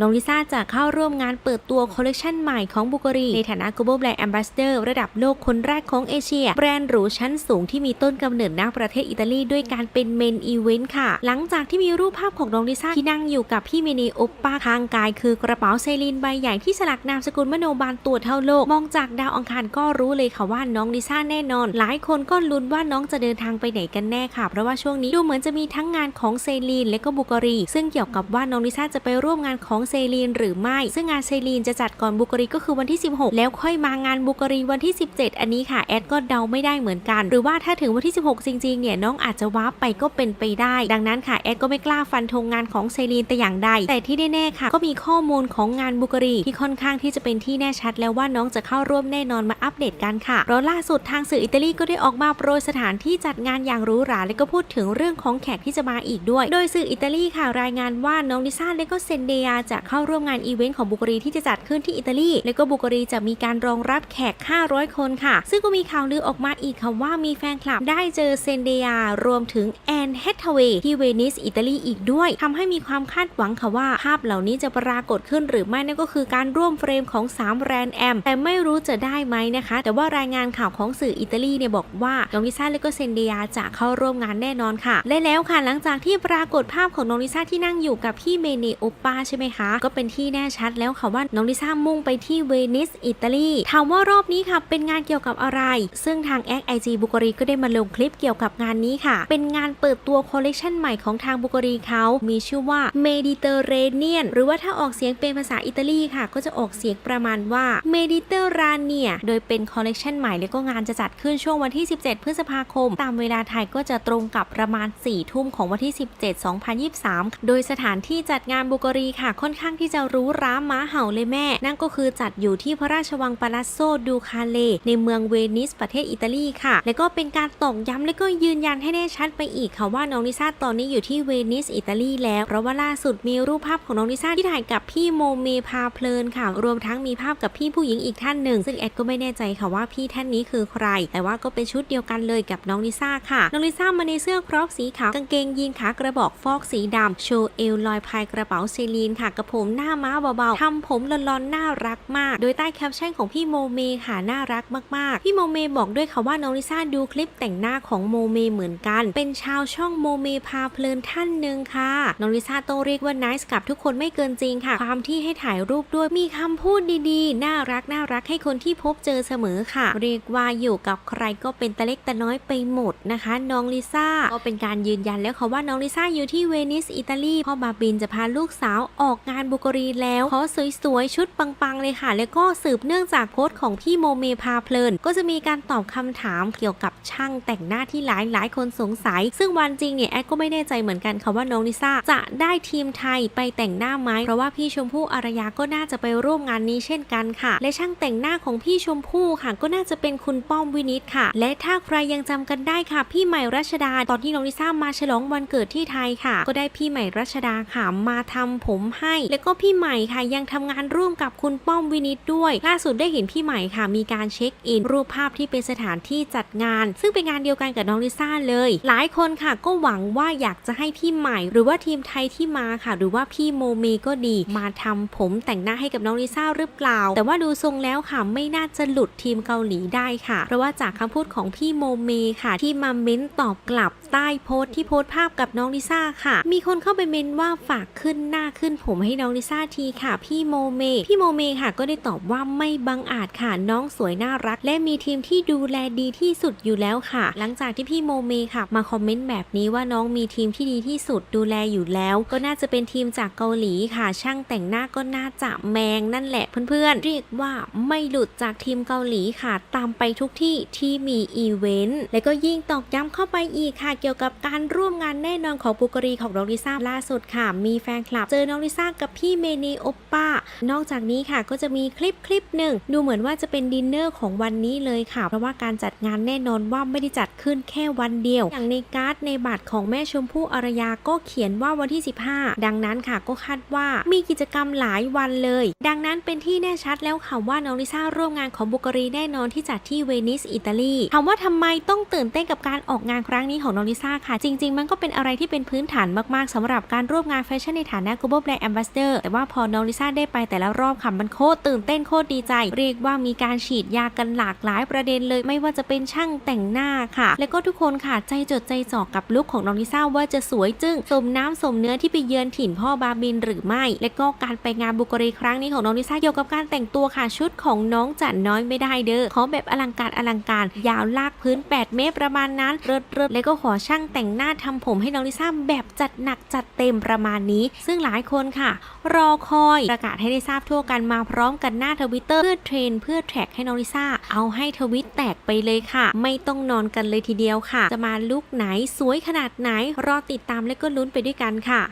น้องลิซ่าจะเข้าร่วมงานเปิดตัวคอลเลกชันใหม่ของบุกรีในฐานะ Global Brand Ambassador ระดับโลกคนแรกของเอเชีย แบรนด์หรูชั้นสูงที่มีต้นกำเนิดณประเทศอิตาลีด้วยการเป็นเมนอีเวนต์ค่ะ หลังจากที่มีรูปภาพของน้องลิซ่าที่นั่งอยู่กับพี่เมเนโอปป้าข้างกาย คือกระเป๋าเซลีนใบใหญ่ที่สลักนามสกุลมโนบาลตัวเท่าโลก มองจากดาวอังคารก็รู้เลยค่ะว่าน้องลิซ่าแน่นอน หลายคนก็ลุ้นว่าน้องจะเดินทางไปไหนกันแน่ค่ะ เพราะว่าช่วงนี้ดูเหมือนจะมีทั้งงานของเซลีนและก็บุกรี ซึ่งเกี่ยวกับว่าน้องลิซ่าจะไปร่วมงานของเซลีนหรือไม่ ซึ่งงานเซลีนจะจัดก่อนบุกรีก็คือวันที่ 16 แล้วค่อยมางานบุกรีวันที่ 17 อันนี้ค่ะแอดก็เดาไม่ได้เหมือนกัน หรือว่าถ้าถึงวันที่ 16 จริงๆ เนี่ยน้องอาจจะว้าร์ปไปก็เป็นไปได้ ดังนั้นค่ะแอดก็ไม่กล้าฟันธงงานของเซลีนแต่อย่างใด แต่ที่แน่ๆค่ะ ก็มีข้อมูลของงานบุกรีที่ค่อนข้างที่จะเป็นที่แน่ชัด แล้วว่าน้องจะเข้าร่วมแน่นอนมาอัปเดตกันค่ะเพราะล่าสุดทางสื่ออิตาลีก็ได้ออกมาโปรยสถานที่จัดงานอย่างหรูหราและก็พูดถึงเรื่องของแขกที่จะมาอีกด้วย โดยสื่ออิตาลีค่ะรายงานว่าน้องลิซ่าและก็เซนเดียจะเข้าร่วมงานอีเวนต์ของบุกรีที่จะจัดขึ้นที่อิตาลี และก็บุกรีจะมีการรองรับแขก 500 คนค่ะ ซึ่งก็มีข่าวลือออกมาอีกค่ะว่ามีแฟนคลับได้เจอเซนเดียรวมถึงแอนเฮทเวย์ที่เวนิสอิตาลีอีกด้วยทำให้มีความคาดหวังค่ะว่าภาพเหล่านี้จะปรากฏขึ้นหรือไม่นั่นก็คือการร่วมเฟรมของ 3 แบรนด์แอมแต่ไม่รู้จะได้ไหมนะคะ แต่ว่ารายงานข่าวของสื่ออิตาลีเนี่ยบอกว่าน้องลิซ่าและก็เซนเดียจะเข้าร่วมงานแน่นอนค่ะและแล้วค่ะหลังจากที่ปรากฏภาพของน้องลิซ่าที่นั่งอยู่กับพี่เมเนโอปป้าใช่ไหมคะก็เป็นที่แน่ชัดแล้วค่ะว่าน้องลิซ่ามุ่งไปที่เวนิสอิตาลีถามว่ารอบนี้ค่ะเป็นงานเกี่ยวกับอะไร ซึ่งทางแอคไอจีบุกรีก็ได้มาลงคลิปเกี่ยวกับงานนี้ค่ะ เป็นงานเปิดตัวคอลเลกชันใหม่ของทางบุกรีเขา มีชื่อว่า Mediterranean หรือว่าถ้าออกเสียงเป็นภาษาอิตาลีค่ะ ก็จะออกเสียงประมาณว่า Mediterranean โดยเป็นคอลเลกชันใหม่แล้วก็งานจะจัดขึ้นช่วงวันที่ 17 พฤษภาคม ตามเวลาไทยก็จะตรงกับประมาณ 4 ทุ่มของวันที่ 17 2023 โดยสถานที่จัดงานบุกรีค่ะค่อนข้างที่จะรู้ร้าม้าเห่าเลยแม่ นั่นก็คือจัดอยู่ที่พระราชวังปาลาโซดูคาเล ในเมืองเวนิสประเทศอิตาลีค่ะ และก็เป็นการตอกย้ำและก็ยืนยันให้แน่ชัดไปอีกค่ะว่าน้องลิซ่าตอนนี้อยู่ที่เวนิสอิตาลีแล้ว เพราะว่าล่าสุดมีรูปภาพของน้องลิซ่าที่ถ่ายกับพี่โมเมพาเพลินค่ะ รวมทั้งมีภาพกับพี่ผู้หญิงอีกท่านหนึ่ง ซึ่งแอดก็ไม่แน่ใจค่ะว่าพี่ท่านนี้คือใคร แต่ว่าก็เป็นชุดเดียวกันเลยกับน้องลิซ่าค่ะ น้องลิซ่ามาในเสื้อครอปสีขาวกางเกงยีนขากระบอกฟอกสีดำโชว์เอวลอยพายกระเป๋าเซลีนค่ะกระผมหน้าม้าเบาๆทำผมลอนๆน่ารักมาก โดยใต้แคปชั่นของพี่โมเมค่ะน่ารักมากๆ พี่โมเมบอกด้วยค่ะว่าน้องลิซ่าดูคลิปแต่งหน้าของโมเมเหมือนกัน เป็นชาวช่องโมเมพาเพลินท่านหนึ่งค่ะน้องลิซ่าต้องเรียกว่า nice กับทุกคนไม่เกินจริงค่ะ ความที่ให้ถ่ายรูปด้วยมีคำพูดดีๆ น่ารักน่ารักให้คนที่พบเจอเสมอค่ะ เรียกว่าอยู่กับใครก็เป็นตะเล็กตะน้อยไปหมดนะคะ น้องลิซ่าก็เป็นการยืนยันแล้วค่ะว่าน้องลิซ่าอยู่ที่เวนิสอิตาลีพ่อบาบินจะพาลูกสาวออกงานบุกรีแล้วขอสวยๆ ชุดปังๆ เลยค่ะ แล้วก็สืบเนื่องจากโพสต์ของพี่โมเมพาเพลิน ก็จะมีการตอบคำถามเกี่ยวกับช่างแต่งหน้าที่หลายหลายคนสงสัย ซึ่งวันจริงเนี่ยแอดก็ไม่แน่ใจเหมือนกันค่ะว่าน้องลิซ่าจะได้ทีมไทยไปแต่งหน้าไหมเพราะว่าพี่ชมพู่อารยาก็น่าจะไปร่วมงานนี้เช่นกันค่ะ และช่างแต่งหน้าของพี่ชมพู่ค่ะ ก็น่าจะเป็นคุณป้อมวินิตค่ะ และถ้าใครยังจำกันได้ค่ะ พี่ใหม่รัชดา ตอนที่น้องลิซ่ามาฉลองวันเกิดที่ไทยค่ะ ก็ได้พี่ใหม่รัชดาค่ะมาทำผมให้แล้วก็พี่ใหม่ค่ะยังทำงานร่วมกับคุณป้อมวินิตด้วย ล่าสุดได้เห็นพี่ใหม่ค่ะ มีการเช็คอิน รูปภาพที่เป็นสถานที่จัดงาน ซึ่งเป็นงานเดียวกันกับน้องลิซ่าเลย หลายคนค่ะก็หวังว่าอยากจะให้พี่ใหม่ หรือว่าทีมไทยที่มาค่ะ หรือว่าพี่โมเมก็ดี มาทำผมแต่งหน้าให้กับน้องลิซ่าหรือเปล่า แต่ว่าดูทรงแล้วค่ะไม่น่าจะหลุดทีมเกาหลีได้ค่ะ เพราะว่าจากคำพูดของพี่โมเมค่ะ ที่มาเม้นตอบกลับใต้โพสต์ที่โพสต์ภาพกับน้องลิซ่าค่ะ มีคนเข้าไปเม้นว่าฝากขึ้นหน้าขึ้นผมให้น้องลิซ่าทีค่ะ พี่โมเม พี่โมเมค่ะก็ได้ตอบว่าไม่บังอาจค่ะน้องสวยน่ารัก และมีทีมที่ดูแลดีที่สุดอยู่แล้วค่ะ หลังจากที่พี่โมเมค่ะ มาคอมเมนต์แบบนี้ว่าน้องมีทีมที่ดีที่สุดดูแลอยู่แล้ว ก็น่าจะเป็นทีมจากเกาหลีค่ะ ช่างแต่งหน้าก็น่าจะแมงนั่นแหละเพื่อนๆเรียกว่าไม่หลุดจากทีมเกาหลีค่ะ ตามไปทุกที่ที่มีอีเวนต์และก็ยิ่งตอกย้ำเข้าไปอีกค่ะ เกี่ยวกับการร่วมงานแน่นอนของบุกรีของน้องลิซ่าล่าสุดค่ะ มีแฟนคลับ เจอน้องลิซ่ากับพี่เมเนโอป้านอกจากนี้ค่ะก็จะมีคลิปคลิปหนึ่งดูเหมือนว่าจะเป็นดินเนอร์ของวันนี้เลยค่ะ เพราะว่าการจัดงานแน่นอนว่าไม่ได้จัดขึ้นแค่วันเดียว อย่างในการ์ดในบัตรของแม่ชมพู่อารยาก็เขียนว่าวันที่ 15 ดังนั้นค่ะก็คาดว่ามีกิจกรรมหลายวันเลย ดังนั้นเป็นที่แน่ชัดแล้วค่ะว่าน้องลิซ่าร่วมงานของบุกรีแน่นอนที่จัดที่เวนิสอิตาลีถามว่าทำไมต้องตื่นเต้นกับการออกงานครั้งนี้ของน้องลิซ่าค่ะ จริง ๆ มันก็เป็นอะไรที่เป็นพื้นฐานมากๆสำหรับการร่วมงานแฟชั่นในฐานะ Global Brand Ambassador สเตอร์ แต่ว่าพอน้องลิซ่าได้ไปแต่ละรอบค่ะมันโคตรตื่นเต้นโคตรดีใจ เรียกว่ามีการฉีดยากันหลากหลายประเด็นเลยไม่ว่าจะเป็นช่างแต่งหน้าค่ะ แล้วก็ทุกคนค่ะใจจดใจจ่อกับลุคของน้องลิซ่าว่าจะสวยจึ้งสมน้ำสมเนื้อที่ไปเยือนถิ่นพ่อบาบินหรือไม่ และก็การไปงานบุกรีครั้งนี้ของน้องลิซ่าเกี่ยวกับการแต่งตัวค่ะชุดของน้องจันน้อยไม่ได้เด้อขอแบบอลังการอลังการ ยาวลากพื้น 8 เมตรประมาณนั้นเริดเริดแล้วก็ขอช่างแต่งหน้าทำผมให้น้องลิซ่าแบบจัดหนักจัดเต็มประมาณนี้ ซึ่งหลายคนค่ะรอคอยประกาศให้ได้ทราบทั่วกันมาพร้อมกันหน้าทวิตเตอร์เพื่อเทรน เพื่อแท็กให้น้องลิซ่าเอาให้ทวิตแตกไปเลยค่ะ ไม่ต้องนอนกันเลยทีเดียวค่ะ จะมาลุกไหนสวยขนาดไหน รอติดตามและก็ลุ้นไปด้วยกันค่ะ